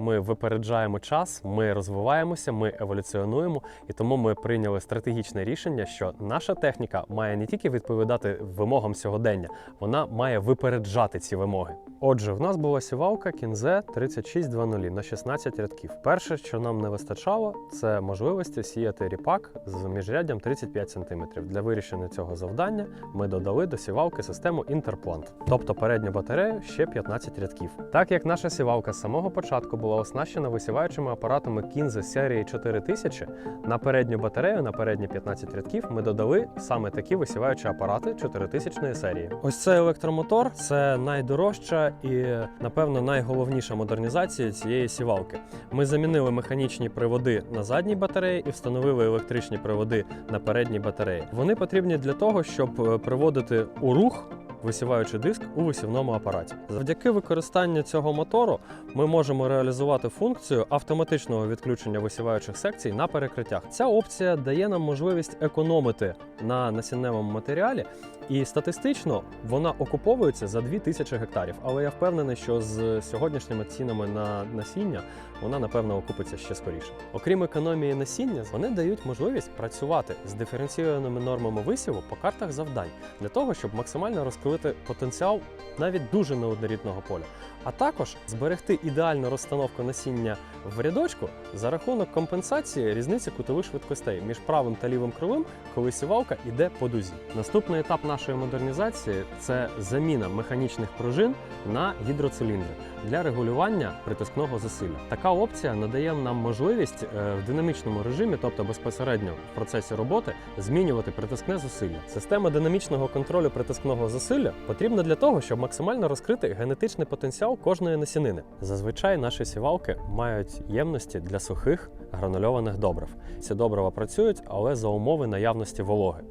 ми випереджаємо час, ми розвиваємося, ми еволюціонуємо, і тому ми прийняли стратегічне рішення, що наша техніка має не тільки відповідати вимогам сьогодення, вона має випереджати ці вимоги. Отже, в нас була сівалка кінзе 3620 на 16 рядків. Перше, що нам не вистачало, це можливості сіяти ріпак з міжряддям 35 см. Для вирішення цього завдання ми додали до сівалки систему Interplant, тобто передню батарею ще 15 рядків. Так як наша сівалка з самого початку була оснащена висіваючими апаратами Kinze серії 4000, на передню батарею на передні 15 рядків ми додали саме такі висіваючі апарати 4000 серії. Ось цей електромотор це найдорожча і, напевно, найголовніша модернізація цієї сівалки. Ми замінили механічні приводи на задній батареї і встановили електричні приводи на передній батареї. Вони потрібні для того, щоб е, приводити у рух. Висіваючи диск у висівному апараті. Завдяки використанню цього мотору ми можемо реалізувати функцію автоматичного відключення висіваючих секцій на перекриттях. Ця опція дає нам можливість економити на насінневому матеріалі, і статистично вона окуповується за 2000 гектарів. Але я впевнений, що з сьогоднішніми цінами на насіння вона напевно окупиться ще скоріше. Окрім економії насіння, вони дають можливість працювати з диференційованими нормами висіву по картах завдань для того, щоб максимально розкрити потенціал навіть дуже неоднорідного поля, а також зберегти ідеальну розстановку насіння в рядочку за рахунок компенсації різниці кутових швидкостей між правим та лівим кривим, коли сівалка йде по дузі. Наступний етап нашої модернізації це заміна механічних пружин на гідроциліндри для регулювання притискного засилля. Така опція надає нам можливість е, в динамічному режимі, тобто безпосередньо в процесі роботи, змінювати притискне засилля. Система динамічного контролю притискного засилля потрібна для того, щоб максимально розкрити генетичний потенціал кожної насінини. Зазвичай наші сівалки мають ємності для сухих гранульованих добрив. Ці добрива працюють, але за умови наявності вологи.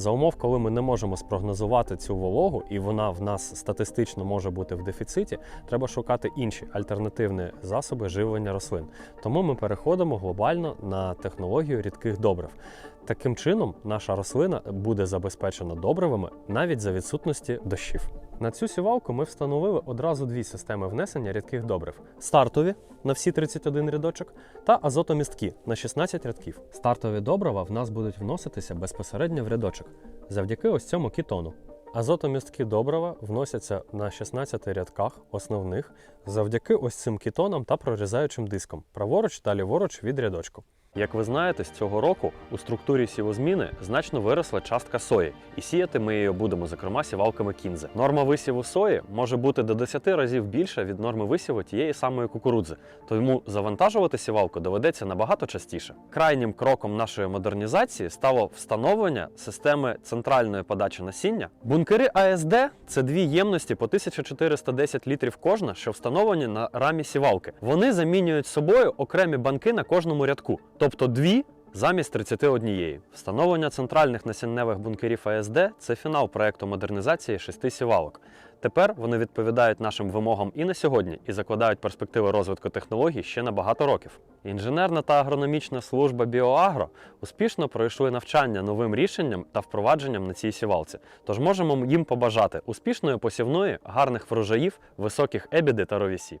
За умов, коли ми не можемо спрогнозувати цю вологу, і вона в нас статистично може бути в дефіциті, треба шукати інші альтернативні засоби живлення рослин. Тому ми переходимо глобально на технологію рідких добрив. Таким чином, наша рослина буде забезпечена добривами навіть за відсутності дощів. На цю сівалку ми встановили одразу дві системи внесення рідких добрив: стартові на всі 31 рядочок та азотомістки на 16 рядків. Стартові добрива в нас будуть вноситися безпосередньо в рядочок завдяки ось цьому кітону. Азотомістки добрива вносяться на 16 рядках основних завдяки ось цим кітонам та прорізаючим дискам праворуч та ліворуч від рядочку. Як ви знаєте, з цього року у структурі сівозміни значно виросла частка сої, і сіяти ми її будемо, зокрема, сівалками кінзи. Норма висіву сої може бути до 10 разів більша від норми висіву тієї самої кукурудзи, тому завантажувати сівалку доведеться набагато частіше. Крайнім кроком нашої модернізації стало встановлення системи центральної подачі насіння. Бункери АСД це дві ємності по 1410 літрів кожна, що встановлені на рамі сівалки. Вони замінюють собою окремі банки на кожному рядку, тобто дві. Замість 31. Встановлення центральних насінневих бункерів АСД це фінал проекту модернізації шести сівалок. Тепер вони відповідають нашим вимогам і на сьогодні, і закладають перспективи розвитку технологій ще на багато років. Інженерна та агрономічна служба Біоагро успішно пройшли навчання новим рішенням та впровадженням на цій сівалці. Тож можемо їм побажати успішної посівної, гарних врожаїв, високих ебіди та ровісі.